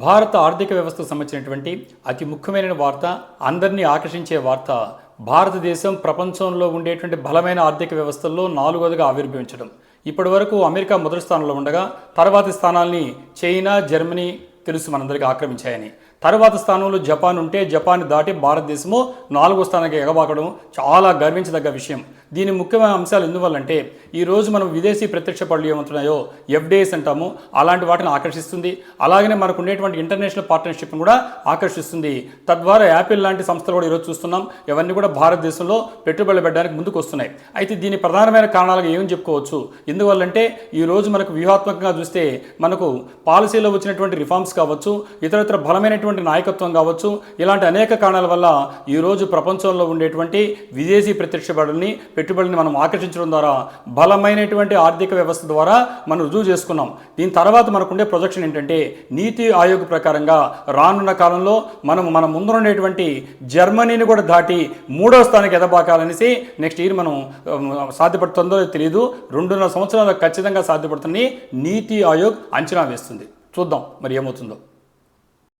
భారత ఆర్థిక వ్యవస్థకు సంబంధించినటువంటి అతి ముఖ్యమైన వార్త అందరినీ ఆకర్షించే వార్త భారతదేశం ప్రపంచంలో ఉండేటువంటి బలమైన ఆర్థిక వ్యవస్థల్లో నాలుగోదిగా ఆవిర్భవించడం. ఇప్పటి వరకు అమెరికా మొదటి స్థానంలో ఉండగా తర్వాతి స్థానాల్ని చైనా జర్మనీ తెలుసు మనందరికీ ఆక్రమించాయని. తర్వాత స్థానంలో జపాన్ ఉంటే జపాన్ దాటి భారతదేశము నాలుగో స్థానానికి ఎగబాకడం చాలా గర్వించదగ్గ విషయం. దీని ముఖ్యమైన అంశాలు ఎందువల్లంటే ఈ రోజు మనం విదేశీ ప్రత్యక్ష పనులు ఏమవుతున్నాయో ఎఫ్డిఐస్ అంటాము. అలాంటి వాటిని ఆకర్షిస్తుంది. అలాగనే మనకు ఉండేటువంటి ఇంటర్నేషనల్ పార్ట్నర్షిప్ను కూడా ఆకర్షిస్తుంది. తద్వారా యాపిల్ లాంటి సంస్థలు కూడా ఈరోజు చూస్తున్నాం. ఇవన్నీ కూడా భారతదేశంలో పెట్టుబడులు పెట్టడానికి ముందుకు వస్తున్నాయి. అయితే దీని ప్రధానమైన కారణాలుగా ఏం చెప్పుకోవచ్చు? ఎందువల్లంటే ఈ రోజు మనకు వ్యూహాత్మకంగా చూస్తే మనకు పాలసీలో వచ్చినటువంటి రిఫార్మ్స్ కావచ్చు ఇతరత్ర బలమైనటువంటి నాయకత్వం కావచ్చు ఇలాంటి అనేక కారణాల వల్ల ఈ రోజు ప్రపంచంలో ఉండేటువంటి విదేశీ ప్రత్యక్ష పెట్టుబడిని మనం ఆకర్షించడం ద్వారా బలమైనటువంటి ఆర్థిక వ్యవస్థ ద్వారా మనం రుజువు చేసుకున్నాం. దీని తర్వాత మనకుండే ప్రొజెక్షన్ ఏంటంటే నీతి ఆయోగ్ ప్రకారంగా రానున్న కాలంలో మనం మన ముందుండేటువంటి జర్మనీని కూడా దాటి మూడో స్థానానికి ఎదబాకాలనేసి నెక్స్ట్ ఇయర్ మనం సాధ్యపడుతుందో తెలియదు రెండున్నర సంవత్సరాలు ఖచ్చితంగా సాధ్యపడుతుందని నీతి ఆయోగ్ అంచనా వేస్తుంది. చూద్దాం మరి ఏమవుతుందో.